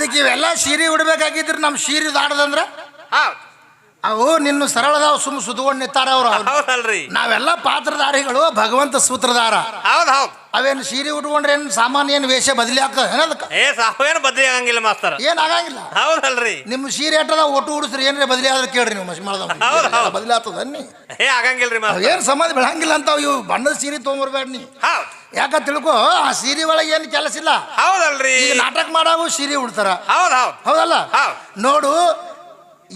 ಅದಕ್ಕೆ ಇವೆಲ್ಲ ಸೀರೆ ಉಡ್ಬೇಕಾಗಿದ್ರೆ ನಮ್ಮ ಸೀರೆ ದಾಡದಂದ್ರೆ ಹೌದ್. ಅವು ನಿನ್ನ ಸರಳದಾವ್ ಸುಮ್ ಸುದ್ಕೊಂಡು ನಿತ್ತಾರ ಅವ್ರು. ಹೌದಲ್ರಿ. ನಾವೆಲ್ಲ ಪಾತ್ರಧಾರಿಗಳು ಭಗವಂತ ಸೂತ್ರಧಾರ. ಹೌದ್ ಹೌದ್. ಅವೇನು ಸೀರೆ ಉಟ್ಕೊಂಡ್ರೆ ಏನು ಸಾಮಾನ್ಯ ಏನು ವೇಷ ಬದಲಿ ಆಗ್ತದೆ ಏನದಕ್ಕ? ಏ ಸಾವೇನು ಬದ್ಲಿ ಆಗಂಗಿಲ್ಲ ಮಾಸ್ತರ್. ಏನ್ ಆಗಂಗಿಲ್ಲ. ಹೌದಲ್ರಿ. ನಿಮ್ಮ ಸೀರೆ ಅಟ್ಟದ ಒಟ್ಟು ಉಡಿಸ್ರಿ ಏನ್ರಿ ಬದಲಿ ಆದ್ರೆ ಕೇಳ್ರಿ ನೀವು ಮಸಿ ಮಾಡ್ದ ಹೌದ್. ಬದಲಿ ಆಗ್ತದ ಅನ್ನಿ. ಏ ಆಗಂಗಿಲ್ರಿ ಮಾಸ್ತರ. ಏನು ಸಮಾಧಿ ಬೆಳಂಗಿಲ್ಲ ಅಂತ ಇವು ಬಣ್ಣದ ಸೀರೆ ತೊಗೊಂಬರ್ಬೇಡ ನೀ. ಯಾಕ ತಿಳ್ಕೊ ಆ ಸೀರೆ ಒಳಗೆ ಏನು ಕೆಲಸ ಇಲ್ಲ. ಹೌದಲ್ರಿ. ಈಗ ನಾಟಕ ಮಾಡಾವು ಸೀರೆ ಉಡ್ತಾರ. ಹೌದ್ ಹೌದ್. ಹೌದಲ್ಲ? ನೋಡು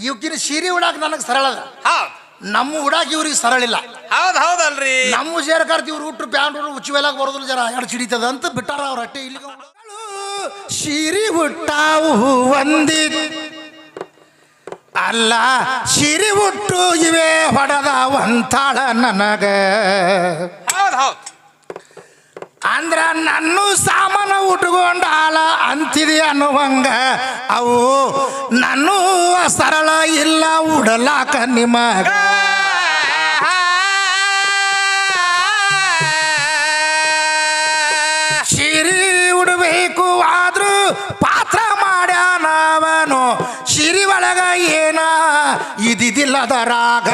ಇವಕಿನ ಸೀರೆ ಉಡಾಕ ನನಗೆ ಸರಳ ಅದ ಹೌದ್. ನಮ್ಮ ಉಡಾಕ ಇವ್ರಿಗೆ ಸರಳ ಇಲ್ಲ ಹೌದ್ ಹೌದಲ್ರಿ. ನಮ್ಮ ಸೇರ್ಕಾರ್ತಿ ಇವ್ರು ಉಟ್ರು ಪ್ಯಾಂಟ್ ಉಚ್ಚುವೆಲಾಗ ಬರೋದಿಲ್ಲ ಜರ ಎರಡು ಚಿಡಿತದ ಅಂತ ಬಿಟ್ಟಾರ ಅವ್ರ ಅಟ್ಟೆ ಇಲ್ಲಿ ಸಿರಿ ಹುಟ್ಟಾವು ಒಂದಿ ಅಲ್ಲ ಸಿರಿ ಉಟ್ಟು ಇವೇ ಹೊಡೆದ ಒಂತಾಳ ನನಗ. ಹೌದ್ ಹೌದ್. ಅಂದ್ರ ನನ್ನ ಸಾಮಾನ ಉಟ್ಕೊಂಡಾಳ ಅಂತಿದೆ ಅನ್ನುವಂಗ. ಅವು ನನ್ನ ಸರಳ ಇಲ್ಲ ಉಡಲಾಕ ನಿಮಗ. ಶಿರಿ ಉಡಬೇಕು ಆದ್ರೂ ಪಾತ್ರ ಮಾಡ್ಯಾನವನು. ಶಿರಿ ಒಳಗ ಏನ ಇದಿದಿಲ್ಲದ ರಾಗ.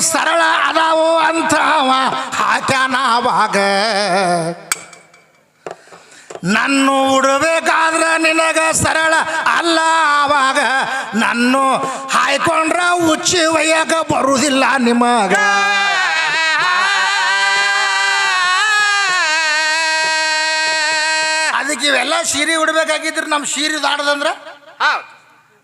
ಸರಳ ಅದಾವು ಅಂತ ಹಾಕ್ಯಾನವಾಗ ನನ್ನ ಉಡಬೇಕಾದ್ರೆ ನಿನಗ ಸರಳ ಅಲ್ಲ ಆವಾಗ ನನ್ನ ಹಾಯ್ಕೊಂಡ್ರ ಉಚ್ಚಿ ಒಯ್ಯಕ ಬರುವುದಿಲ್ಲ ನಿಮಗ. ಅದಕ್ಕೆ ಇವೆಲ್ಲ ಸೀರೆ ಉಡ್ಬೇಕಾಗಿದ್ರೆ ನಮ್ಮ ಸೀರೆ ದಾಡದಂದ್ರ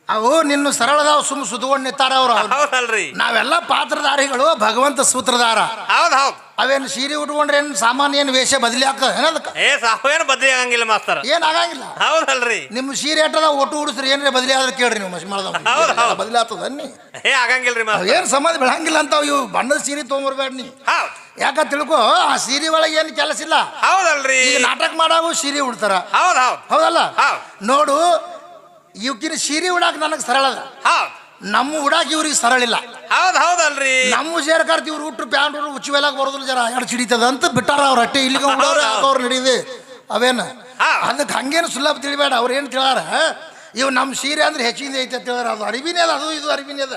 ಅವು ನಿನ್ನ ಸರಳದಾವ್ ಸುಮ್ ಸುದ್ಕೊಂಡು ನಿತ್ತಾರ ಅವ್ರು. ಹೌದಲ್ರಿ. ನಾವೆಲ್ಲ ಪಾತ್ರಧಾರಿಗಳು ಭಗವಂತ ಸೂತ್ರಧಾರ. ಹೌದ್ ಹೌದ್. ಅವೇನು ಸೀರೆ ಉಟ್ಕೊಂಡ್ರೆ ಏನು ಸಾಮಾನ್ಯ ಏನು ವೇಷ ಬದಲಿ ಹಾಕ? ಏನದಕ್ಕ? ಏ ಸಾವೇನು ಬದ್ಲಿ ಆಗಂಗಿಲ್ಲ ಮಾಸ್ತರ. ಏನ್ ಆಗಂಗಿಲ್ಲ. ಹೌದಲ್ರಿ. ನಿಮ್ಮ ಸೀರೆ ಅಟ್ಟದ ಒಟ್ಟು ಉಡಿಸ್ರಿ ಏನ್ರಿ ಬದಲಿ ಆದ್ರೆ ಕೇಳ್ರಿ ನೀವು ಮಸಿ ಹೌದ್. ಬದಲಿ ಆಗ್ತದ ಅನ್ನಿ. ಏ ಆಗಂಗಿಲ್ರಿ ಏನು ಸಮಾಧಿ ಬೆಳಂಗಿಲ್ಲ ಅಂತ ಇವು ಬಣ್ಣದ ಸೀರೆ ತೊಗೊಂಡ್ಬರ್ಬೇಡ ನೀ. ಯಾಕ ತಿಳ್ಕೊ ಆ ಸೀರೆ ಒಳಗೆ ಏನು ಕೆಲಸ ಇಲ್ಲ. ಹೌದಲ್ರಿ. ನಾಟಕ ಮಾಡಾಗು ಸೀರೆ ಉಡ್ತಾರ. ಹೌದ್ ಹೌದ್. ಹೌದಲ್ಲ? ನೋಡು ಇವಕಿನ ಸೀರೆ ಉಡಾಕ ನನಗೆ ಸರಳ ಅದ ಹೌದ್. ನಮ್ಮ ಉಡಾಕ ಇವ್ರಿಗೆ ಸರಳ ಇಲ್ಲ ಹೌದ್ ಹೌದಲ್ರಿ. ನಮ್ಮ ಸೇರ್ಕಾರ್ತಿ ಇವ್ರು ಉಟ್ರು ಪ್ಯಾಂಟ್ ಉಚ್ಚುವೆಲಾಗ ಬರೋದಿಲ್ಲ ಜರ ಎರಡು ಚಿಡಿತದ ಅಂತ ಬಿಟ್ಟಾರ ಅವ್ರ ಅಟ್ಟೆ ಇಲ್ಲಿಗೆ ಅವ್ರು ನಡೀದೆ. ಅವೇನು. ಅದಕ್ಕೆ ಹಂಗೇನು ಸುಲಭ ತಿಳಿಬೇಡ ಅವ್ರು ಏನು ತಿಳಾರ ಇವು ನಮ್ಮ ಸೀರೆ ಅಂದ್ರೆ ಹೆಚ್ಚಿಂದ ಐತೆ ಅಂತ ಹೇಳಿದ್ರೆ ಅದು ಅರಿವಿನೇ ಅದ ಅದು ಇದು ಅರಿವಿನೇ ಅದ.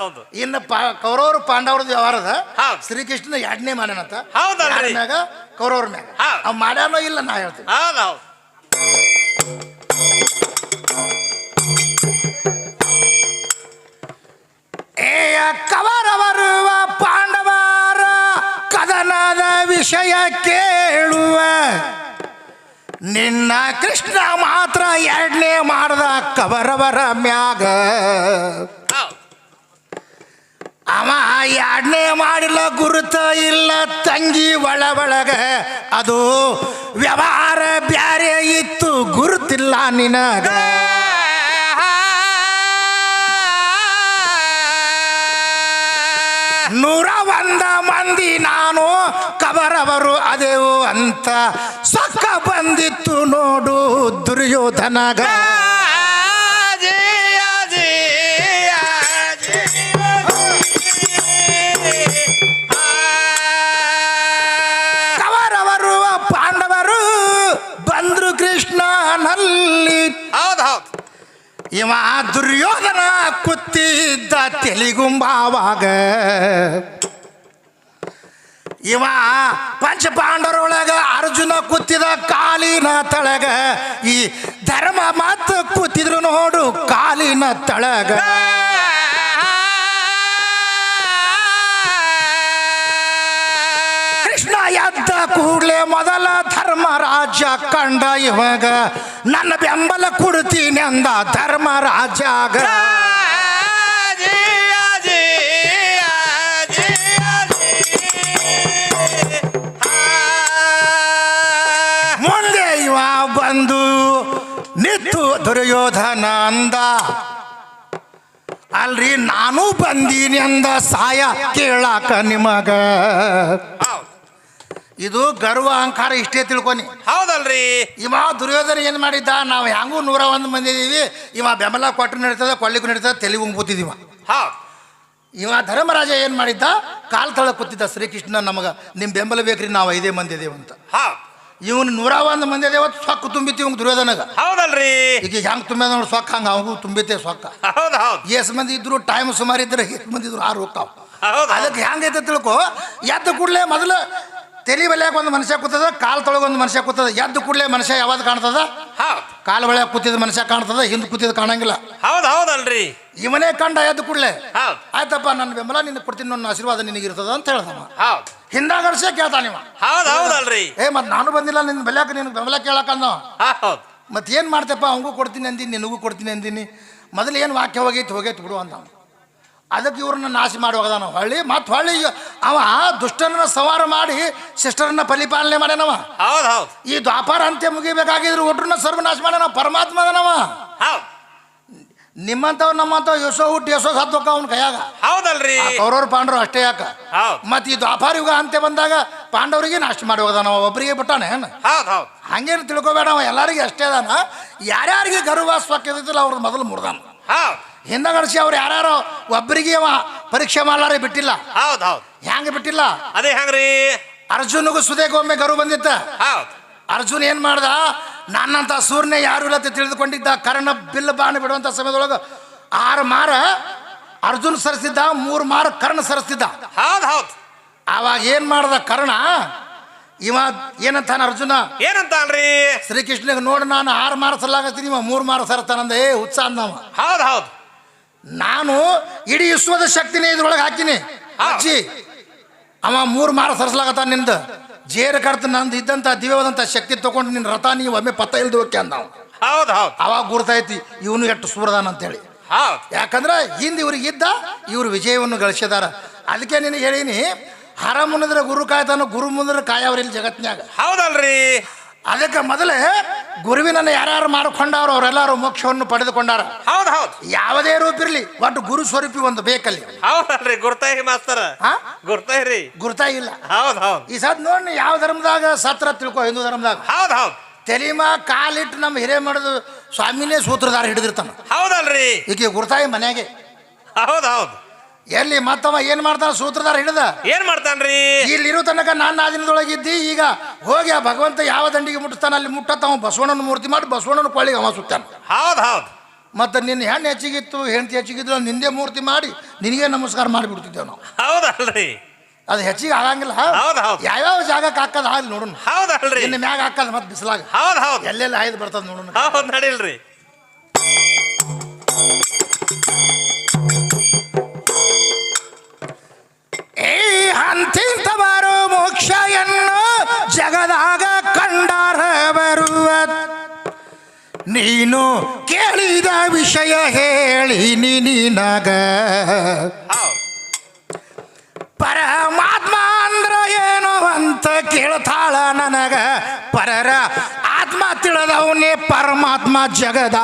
ಹೌದ್ ಇನ್ನು ಪಾ ಕೌರವರು ಪಾಂಡವ್ರದ್ದು ವ್ಯವಹಾರದ ಹೌದ್. ಶ್ರೀಕೃಷ್ಣ ಎರಡನೇ? ಯಾರ್ ಮ್ಯಾಗ? ಕೌರವ್ರ ಮ್ಯಾಗ. ಅವ್ ಮಾಡ್ಯಾನೋ ಇಲ್ಲ ನಾ ಹೇಳ್ತೀನಿ. ಹೌದ್. ಏಯ ಕವರವರುವ ಪಾಂಡವರ ಕದನದ ವಿಷಯ ಕೇಳುವ. ನಿನ್ನ ಕೃಷ್ಣ ಮಾತ್ರ ಎರಡನೇ ಮಾಡ್ದ ಕವರವರ ಮ್ಯಾಗ. ಅವ ಎರಡನೇ ಮಾಡಿಲ್ಲ ಗುರುತ ಇಲ್ಲ ತಂಗಿ ಒಳ ಒಳಗ. ಅದು ವ್ಯವಹಾರ ಬ್ಯಾರೆ ಇತ್ತು ಗುರುತಿಲ್ಲ ನಿನಗ. ನೂರ ಒಂದ ಮಂದಿ ನಾನು ಕಬರವರು ಅದೇವು ಅಂತ ಸಕ್ಕ ಬಂದಿತ್ತು ನೋಡು ದುರ್ಯೋಧನಗ ಕವರವರು ಪಾಂಡವರು ಬಂದ್ರು ಕೃಷ್ಣನಲ್ಲಿ. ಹೌದು ಹೌದ್. ಇವ ದುರ್ಯೋಧನ ಕುತ್ತಿದ್ದ ತೆಲಿಗುಂಬಾವಾಗ. ಇವ ಪಂಚ ಪಾಂಡವರೊಳಗ ಅರ್ಜುನ ಕೂತಿದ ಕಾಲಿನ ತಳಗ. ಈ ಧರ್ಮ ಮಾತು ಕೂತಿದ್ರು ನೋಡು ಕಾಲಿನ ತಳಗ. ಕೃಷ್ಣ ಎದ್ದ ಕೂಡ್ಲೆ ಮೊದಲ ಧರ್ಮರಾಜ ಕಂಡ ಇವಾಗ ನನ್ನ ಬೆಂಬಲ ಕೊಡ್ತೀನಿ ಅಂದ ಧರ್ಮರಾಜ ಮುಂದೆ ಇವ ಬಂದು ನಿತ್ತು ದುರ್ಯೋಧನ ಅಂದ ಅಲ್ರಿ ನಾನು ಬಂದೀನಿ ಅಂದ ಸಾಯ ಕೇಳಾಕ ನಿಮಗ. ಇದು ಗರ್ವ ಅಹಂಕಾರ ಇಷ್ಟೇ ತಿಳ್ಕೊನಿ. ಹೌದಲ್ರಿ. ಇವ ದುರ್ಯೋಧನ ಏನು ಮಾಡಿದ್ದ? ನಾವು ಹೆಂಗೂ ನೂರ ಒಂದು ಮಂದಿ ಇದೀವಿ. ಇವ ಬೆಂಬಲ ಕೊಟ್ಟು ನಡೀತದ ಕೊಳ್ಳಿಗೂ ನಡೀತದ ತೆಲುಗು ಕೂತಿದ್ದೀವ ಹಾ. ಇವ ಧರ್ಮರಾಜ ಏನು ಮಾಡಿದ್ದ? ಕಾಲ್ ತಳ ಕೂತಿದ್ದ ಶ್ರೀಕೃಷ್ಣ ನಮಗೆ ನಿಮ್ಮ ಬೆಂಬಲ ಬೇಕ್ರಿ ನಾವು ಐದೇ ಮಂದಿ ಇದೇವು ಅಂತ. ಹಾ. ಇವನು ನೂರ ಒಂದು ಮಂದಿ ಅದೇವ ಸೊಕ್ಕ ತುಂಬಿತಿ ಇವಂಗ ದುರ್ಯೋಧನಗ. ಹೌದಲ್ರಿ. ಈಗ ಹೆಂಗೆ ತುಂಬ ನೋಡಿ ಸೊಕ್ಕ ಹಂಗೆ ಅವಂಗೂ ತುಂಬಿತೆ ಸೊಕ್ಕ. ಹೌದು ಹೌದ್. ಎಷ್ಟು ಮಂದಿ ಇದ್ರು ಟೈಮ್ ಸುಮಾರು ಇದ್ರೆ ಎಷ್ಟು ಮಂದಿ ಇದ್ರು ಆರು ಹೋಗ್ತಾವ. ಹೌದು. ಅದಕ್ಕೆ ಹೆಂಗೈತೆ ತಿಳ್ಕೊ? ಎದ್ದ ಕೂಡಲೇ ಮೊದಲು ತಲೆ ಬಲ್ಯಾಕ ಒಂದು ಮನುಷ್ಯ ಕೂತದ ಕಾಲು ತೊಳಗ ಒಂದು ಮನುಷ್ಯ ಕೂತದ. ಎದ್ದ ಕೂಡಲೇ ಮನುಷ್ಯ ಯಾವಾಗ ಕಾಣ್ತದ? ಹೌದು. ಕಾಲು ಕೂತಿದ ಮನುಷ್ಯ ಕಾಣ್ತದ ಹಿಂದೆ ಕೂತಿದ್ ಕಾಣಂಗಿಲ್ಲ. ಹೌದ್ ಹೌದಲ್ರಿ. ಇವನೇ ಕಂಡ ಎದ್ದ ಕೂಡಲೇ. ಹೌದ್. ಆಯ್ತಪ್ಪ ನನ್ನ ಬೆಂಬಲ ನಿನ್ನ ಕೊಡ್ತೀನಿ ನನ್ನ ಆಶೀರ್ವಾದ ನಿನಗಿರ್ತದ ಅಂತ ಹೇಳ್ದವ ಹೌದ್. ಕೇಳ್ತಾನ ಕೇಳ್ತಾನಿವ ಹೌದ್ ಹೌದಲ್ರಿ. ಏ ಮತ್ತೆ ನಾನು ಬಂದಿಲ್ಲ ನಿನ್ನ ಬೆಲ್ಯಾಕ ನಿನ್ನ ಬೆಂಬಲ ಕೇಳಕ್ಕಂದವ ಹೌದು. ಮತ್ತೆ ಏನು ಮಾಡ್ತಪ್ಪ ಅವಂಗೂ ಕೊಡ್ತೀನಿ ಅಂದಿನಿ ನಿನಗೂ ಕೊಡ್ತೀನಿ ಅಂದಿನಿ. ಮೊದಲು ಏನು ವಾಕ್ಯ ಹೋಗೈತಿ ಹೋಗೈತಿ ಬಿಡು ಅಂದ ಅದಕ್ಕೆ ಇವ್ರನ್ನ ನಾಶ ಮಾಡಿ ಹೋಗದಾನ ಹೊಳ್ಳಿ ಮತ್ತೆ ಹೊಳ್ಳಿ ಅವ ದುಷ್ಟರನ್ನ ಸವಾರ ಮಾಡಿ ಸಿಸ್ಟರನ್ನ ಪರಿಪಾಲನೆ ಮಾಡ್ಯಾನವ. ಹೌದ್ ಹೌದು. ಈ ದ್ವಾಪಾರ ಅಂತ್ಯ ಮುಗಿಬೇಕಾಗಿದ್ರು ಒಟ್ರನ್ನ ಸರ್ವನಾಶ ಮಾಡ್ಯಾನ ಪರಮಾತ್ಮ ಅದನವ ನಿಮ್ಮಂತವ್ ನಮ್ಮಂತ ನಮ್ಮಂಥವ್ ಯಶೋ ಹುಟ್ಟು ಯಶೋ ಸತ್ತೋಕ ಅವ್ನ ಕೈಯಾಗ. ಹೌದಲ್ರಿ. ಕೌರವ್ರು ಪಾಂಡವರು ಅಷ್ಟೇ ಯಾಕ? ಮತ್ ಮತ್ತೆ ಈ ದ್ವಾಪಾರ ಯುಗ ಅಂತ್ಯ ಬಂದಾಗ ಪಾಂಡವರಿಗೆ ನಾಶ ಮಾಡಿ ಹೋಗದಾನವ ಒಬ್ಬರಿಗೆ ಬಿಟ್ಟಾನೆ ಹೌದ್ ಹೌದ್. ಹಂಗೇನು ತಿಳ್ಕೊಬೇಡ ಅವ ಎಲ್ಲರಿಗೆ ಅಷ್ಟೇ ಅದಾನ. ಯಾರ್ಯಾರಿಗೆ ಗರ್ವ ಸ್ವಕ್ಕಿದಿಲ್ಲ ಅವ್ರದ್ದು ಮೊದಲು ಮುರ್ದಾನ. ಹೌದ್. ಹಿಂದಗಡಿಸಿ ಅವ್ರು ಯಾರು ಒಬ್ಬರಿಗೆ ಅವ ಪರೀಕ್ಷೆ ಮಾಡಲಾರ ಬಿಟ್ಟಿಲ್ಲ. ಹೌದ್ ಹೌದ್. ಹೆಂಗ್ ಬಿಟ್ಟಿಲ್ಲ? ಅದೇ ಹೆಂಗ್ರಿ? ಅರ್ಜುನಿಗೂ ಸುದೇಗೊಮ್ಮೆ ಗರು ಬಂದಿತ್ತ. ಹೌದ್. ಅರ್ಜುನ್ ಏನು ಮಾಡ್ದ? ನನ್ನಂತ ಸೂರ್ಯ ಯಾರು ಇಲ್ಲ ಅಂತ ತಿಳಿದುಕೊಂಡಿದ್ದ ಕರ್ಣ ಬಿಲ್ ಬಾಣ ಬಿಡುವಂತ ಸಮಯದೊಳಗೆ ಆರು ಮಾರ ಅರ್ಜುನ್ ಸರಿಸಿದ್ದ ಮೂರು ಮಾರ ಕರ್ಣ ಸರಿಸ್ತಿದ್ದ. ಹೌದ್ ಹೌದ್. ಆವಾಗ ಏನು ಮಾಡ್ದ ಕರ್ಣ? ಇವ ಏನಂತಾನ ಅರ್ಜುನ? ಏನಂತಾನ್ರಿ? ಶ್ರೀಕೃಷ್ಣಗೆ ನೋಡಿ ನಾನು ಆರು ಮಾರ ಸಲ್ಲಾಗತ್ತೀನಿ ಇವ ಮೂರು ಮಾರ ಸರತಾನಂದ ಏ ಉತ್ಸಾಹ ಹೌದ್ ಹೌದ್. ನಾನು ಇಡೀ ವಿಶ್ವದ ಶಕ್ತಿನೇ ಇದ್ರೊಳಗೆ ಹಾಕಿನಿ. ಅಜ್ಜಿ ಅವ ಮೂರು ಮಾರ ಸರಿಸಲಾಗತ್ತ ನಿಂದು? ಜೇರು ಕಡ್ತ ನಂದು ಇದ್ದಂತ ದಿವ್ಯವಾದಂತ ಶಕ್ತಿ ತಗೊಂಡು ನಿನ್ನ ರಥ ನೀವು ಒಮ್ಮೆ ಪತ್ತ ಇಲ್ದು ಹೋಗ್ಯ ಅಂದ ಅವ. ಹೌದ್ ಹೌದ್. ಅವಾಗ ಗುರ್ತೈತಿ ಇವನು ಎಷ್ಟು ಸೂರದಾನ ಅಂತೇಳಿ. ಹೇಳಿ ಯಾಕಂದ್ರೆ ಹಿಂದೆ ಇವ್ರಿಗೆ ಇದ್ದ ಇವ್ರು ವಿಜಯವನ್ನು ಗಳಿಸಿದಾರ. ಅದಕ್ಕೆ ನಿನಗೆ ಹೇಳೀನಿ ಹರ ಮುನಿದ್ರೆ ಗುರು ಕಾಯ್ತಾನ ಗುರು ಮುಂದ್ರೆ ಕಾಯವ್ರಿಲ್ಲ ಜಗತ್ನ್ಯಾಗ. ಹೌದಲ್ರಿ. ಅದಕ್ಕೆ ಮೊದಲೇ ಗುರುವಿನನ್ನು ಯಾರ್ಯಾರು ಮಾಡಿಕೊಂಡಾರೋ ಅವರೆಲ್ಲರೂ ಮೋಕ್ಷವನ್ನು ಪಡೆದುಕೊಂಡಾರ. ಹೌದು ಹೌದು. ಯಾವುದೇ ರೂಪ ಇರಲಿ ಒಟ್ಟು ಗುರು ಸ್ವರೂಪಿ ಒಂದು ಬೇಕಲ್ಲಿ. ಹೌದಲ್ರಿ ಗುರ್ತಾಯಿ ಮಾಸ್ತರ. ಹಾ? ಗುರ್ತಾಯಿರಿ. ಗುರ್ತಾಯಿ ಇಲ್ಲ. ಹೌದು ಹೌದು. ಈ ಸದ್ ನೋಡಿ ಯಾವ ಧರ್ಮದಾಗ ಸತ್ರ ತಿಳ್ಕೊ ಹಿಂದೂ ಧರ್ಮದಾಗ? ಹೌದು ಹೌದು. ತೆಲಿಮ ಕಾಲಿಟ್ಟು ನಮ್ಮ ಹಿರೇ ಮಾಡೋದು ಸ್ವಾಮಿನೇ ಸೂತ್ರಧಾರ ಹಿಡಿದಿರ್ತಾನ. ಹೌದಲ್ರಿ. ಈಗ ಗುರ್ತಾಯಿ ಮನೆಗೆ ಹೌದು ಹೌದ್. ಎಲ್ಲಿ ಮತ್ತವ ಏನ್ ಮಾಡ್ತಾನ ಸೂತ್ರದಾರ ಹಿಡಿದ? ಏನ್ ಮಾಡ್ತಾನ್ರಿ? ಇಲ್ಲಿರೋ ತನಕ ನಾನು ಆದಿನದೊಳಗಿದ್ದಿ ಈಗ ಹೋಗಿ ಆ ಭಗವಂತ ಯಾವ ದಂಡಿಗೆ ಮುಟ್ಟಿಸ್ತಾನ ಅಲ್ಲಿ ಮುಟ್ಟತ್ತ ಅವ ಬಸವಣ್ಣನ ಮೂರ್ತಿ ಮಾಡಿ ಬಸವಣ್ಣನ ಕೊಳ್ಳಿಗೆ ಅವ ಸುತ್ತಾನ. ಹೌದು ಹೌದು. ಮತ್ತೆ ನಿನ್ನ ಹೆಣ್ಣು ಹೆಚ್ಚಿಗಿತ್ತು ಹೆಂಡತಿ ಹೆಚ್ಚಿಗಿದ್ರು ನಿಂದೆ ಮೂರ್ತಿ ಮಾಡಿ ನಿನಗೆ ನಮಸ್ಕಾರ ಮಾಡಿಬಿಡ್ತಿದ್ದೇವೆ ನಾವು. ಹೌದಲ್ರಿ. ಅದು ಹೆಚ್ಚಿಗೆ ಆಗಂಗಿಲ್ಲ. ಹೌದು ಹೌದ್. ಯಾವ್ಯಾವ ಜಾಗಕ್ಕೆ ಹಾಕದ ಆಗಲಿ ನೋಡೋಣ. ಹೌದಲ್ರಿ. ಇನ್ನು ಮ್ಯಾಗ ಹಾಕದ ಮತ್ತೆ ಬಿಸಿಲಾಗ. ಹೌದು ಹೌದು. ಎಲ್ಲೆಲ್ಲ ಆಯ್ದು ಬರ್ತದ ನೋಡೋಣ. ಹೌದು ನಡಿಲ್ರಿ. ನೀನು ಕೇಳಿದ ವಿಷಯ ಹೇಳಿ ನಿನಗ ಪರಮಾತ್ಮ ಅಂದ್ರ ಏನು ಅಂತ ಕೇಳ್ತಾಳ ನನಗ. ಪರರ ಆತ್ಮ ತಿಳಿದವನೇ ಪರಮಾತ್ಮ ಜಗದ.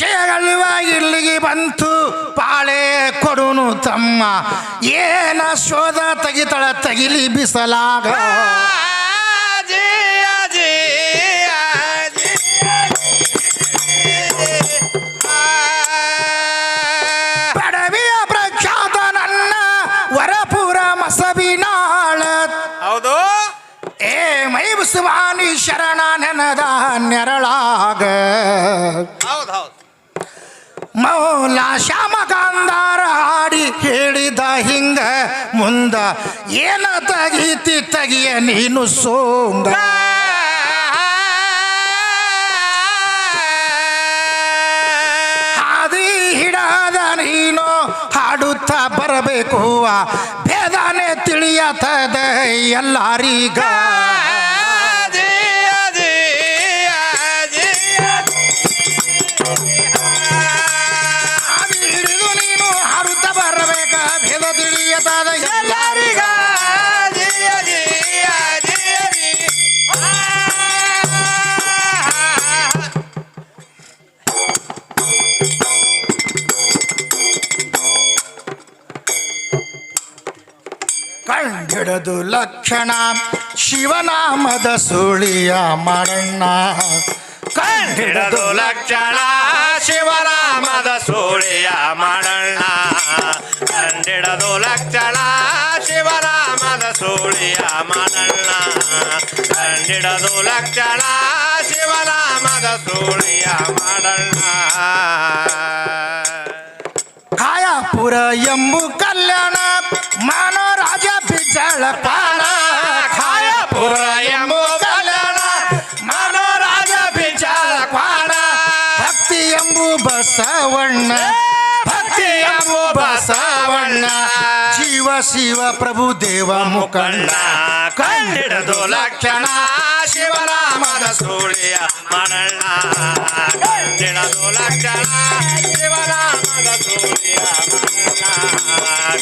ಆಗ. ವಿಷಯಗಳುವ ಇಲ್ಲಿಗೆ ಬಂತು ಪಾಳೆ ಕೊಡುನು ತಮ್ಮ ಏನ ಶೋಧ ತೆಗಿತಳ ತಗಿಲಿ ಬಿಸಲಾಗ ಮೌಲ ಶ್ಯಾಮಕಾಂದಾರ ಹಾಡಿ ಹೇಳಿದ ಹಿಂಗ ಮುಂದ ಏನ ತಗೀತಿ ತಗಿಯ ನೀನು ಸೋಂಗ. ಹಾದಿ ಹಿಡಾದ ನೀನು ಹಾಡುತ್ತಾ ಬರಬೇಕು ಆ ಭೇದನೆ ತಿಳಿಯತದ ಎಲ್ಲರಿಗ. ಕಂಡಿಡದು ಲಕ್ಷಣ. ಶಿವನಾಮದ ಸುಳಿಯ ಮರಣ್ಣ. ಕಂಡಿಡದು ಲಕ್ಷಣ. ಶಿವರಾಮದ ಸುಳಿಯ ಮರಣ್ಣ. ಕಂಡಿಡದು ಲಕ್ಷಣ. ಶಿವರಾಮದ ಸುಳಿಯ ಮರಣ್ಣ. ಕಂಡಿಡದು ಲಕ್ಷಣ. ಶಿವರಾಮದ ಸುಳಿಯ ಮರಣ್ಣ. ಕಾಯಾಪುರ ಎಂಬು ಕಲ್ಯಾಣ ಬಿಜ್ಜಳ ಪಾಣ ಕಾಯಪುರ ಎಂಬು ಕಲ್ಯಾಣ ಮನೋರಾಜ ಬಿಚಾರ ಕ್ವಾಣ ಭಕ್ತಿ ಎಂಬು ಬಸವಣ್ಣ ಭಕ್ತಿ ಎಂಬು ಬಸವಣ್ಣ ಜೀವ ಶಿವ ಪ್ರಭು ದೇವ ಮುಖಂಡ ಕಂಡ ಕಂಡಿಡದು ಲಕ್ಷಣ ಶಿವರಾಮದ ಸೂಳಿಯ ಮರಣ ಕಂಡಿಡದು ಲಕ್ಷಣ ಶಿವರಾಮದ ಸೂಳಿಯ ಮರಣ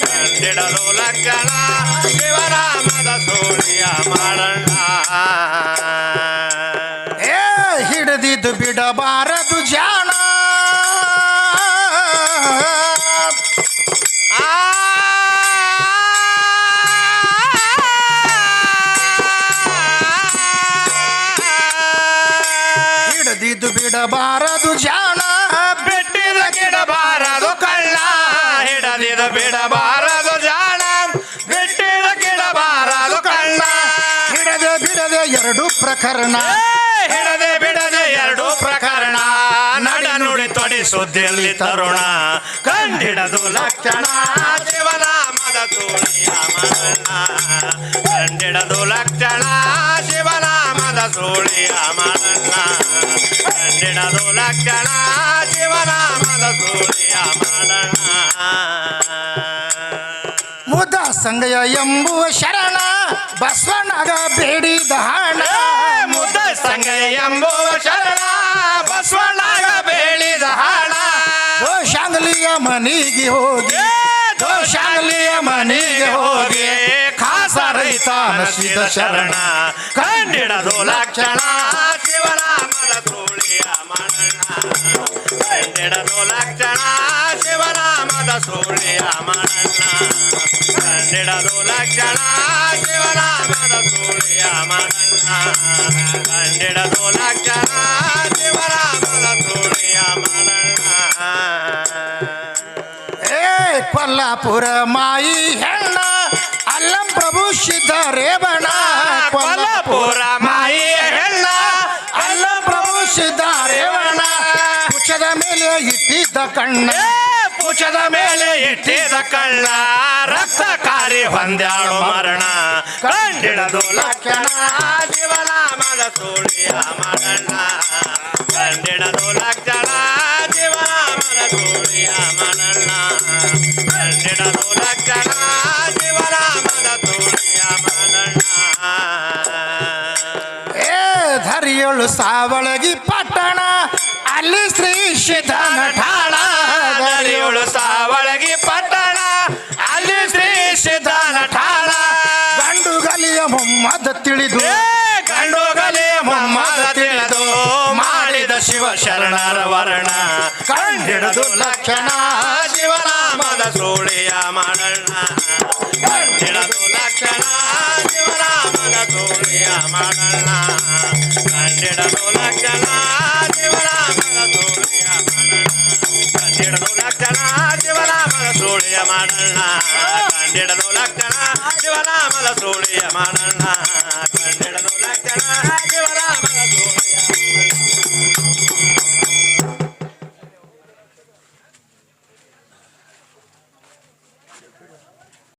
ಕಂಡಿಡದು ಲಕ್ಷಣ ಶಿವರಾಮದ ಮರಣ ಏ ಹಿಡಿದಿದ್ದು ಬಿಡಬಾರದು ಜಾಣ. ಹಿಡಿದಿದ್ದು ಪ್ರಕರಣ. ಹಿಡದೆ ಬಿಡದೆ ಎರಡು ಪ್ರಕರಣ. ನಡ ನುಡಿ ತೊಡಿ ಸುದ್ದಿಯಲ್ಲಿ ತರುಣ. ಕಂಡಿಡದು ಲಕ್ಷಣ. ಶಿವನಾಮದ ಸೋಳಿಯ ಮರಣ ಕಂಡಿಡದು ಲಕ್ಷಣ. ಶಿವನಾಮದ ಸೋಳಿಯ ಮರಣ ಕಂಡಿಡದು ಲಕ್ಷಣ. ಶಿವನಾಮದ ಸೋಳಿಯ ಮರಣ ಮುದ ಸಂಗಯ ಎಂಬುವ ಶರಣ. ಬಸವನಗ ಬೇಡಿದ ಹಣ ಎಂಬುವ ಶರಣ ಬಸವಣ್ಣಗ ಬೇಳಿದ ಹಾಡ. ದೋಷಾಂಗಲಿಯ ಮನಿಗೆ ಹೋಗಿ ದೋಷಾಗಲಿಯ ಮನೆಗೆ ಹೋಗಿ ಖಾಸ ರೈತ ನಸಿದ ಶರಣ. ಕಂಡಿಡದು ಲಕ್ಷಣ ಶಿವರಾಮದ ಸೂಳಿಯ ಮರಣ ಕಂಡಿಡದು ಲಕ್ಷಣ ಶಿವರಾಮದ ಸೂಳಿಯ ಮರಣ ಕಂಡಿಡದು ಲಕ್ಷಣ ಶಿವರಾಮದ ಮರಣ ಕಂಡಿಡದು ಲಕ್ಷಣ ಮರಣ ಏ ಕೊಲ್ಲಾಪುರ ಮಾಯಿ ಹೆಣ್ಣ, ಅಲ್ಲಂ ಪ್ರಭು ಸಿದ್ಧ ರೇವಣ. ಕೊಲ್ಲಾಪುರ ಮಾಯಿ ಹೆಣ್ಣ, ಅಲ್ಲಂ ಪ್ರಭು ಸಿದ್ಧ ರೇವಣ. ಕುಚದ ಮೇಲೆ ಇಟ್ಟಿದ್ದ ಕಣ್ಣ. ಪುಚದ ಮೇಲೆ ಇಟ್ಟಿದ್ದ ಕಣ್ಣ. ರಕ್ತ ಕಾರಿ ಹೊಂದ್ಯಾಳು ಮರಣ. ಕಂಡಿಡದು ಲಕ್ಷಣ. ಜೀವನಾಮದ ಸೂಳಿಯ ಮರಣ. ಕಂಡಿಡದು ಲಕ್ಷಣ. ಜೀವನಾಮದ ಸೂಳಿಯ ಮರಣ. ಕಂಡಿಡದು ಲಕ್ಷಣ. ಜೀವನಾಮದ ಸೂಳಿಯ ಮರಣ. ಏ ಧರಿಯಳು ಸಾವಳಗಿ ಪಟ್ಟಣ. ಅಲ್ಲಿ ಶ್ರೀ ಸಿದ್ಧನ ಠಾಳ ಧರಿಯಳು ಸಾವಳಗಿ ಶರಣರ ವರ್ಣ. ಕಂಡಿಡದು ಲಕ್ಷಣ ಶಿವನಾಮದ ಸೂಳಿಯ ಮಾಡಣ್ಣ. ಕಂಡಿಡದು ಲಕ್ಷಣ ಶಿವನಾಮದ ಸೂಳಿಯ ಮಾಡಣ್ಣ. ಕಂಡಿಡದು ಲಕ್ಷಣ ಶಿವನಾಮದ ಸೂಳಿಯ ಮಾಡಣ್ಣ. ಕಂಡಿಡದು ಲಕ್ಷಣ ಶಿವನಾಮದ ಸೂಳಿಯ ಮಾಡಣ್ಣ. ಕಂಡಿಡದು ಲಕ್ಷಣ ಶಿವನಾಮದ ಸೂಳಿಯ ಮಾಡಣ್ಣ.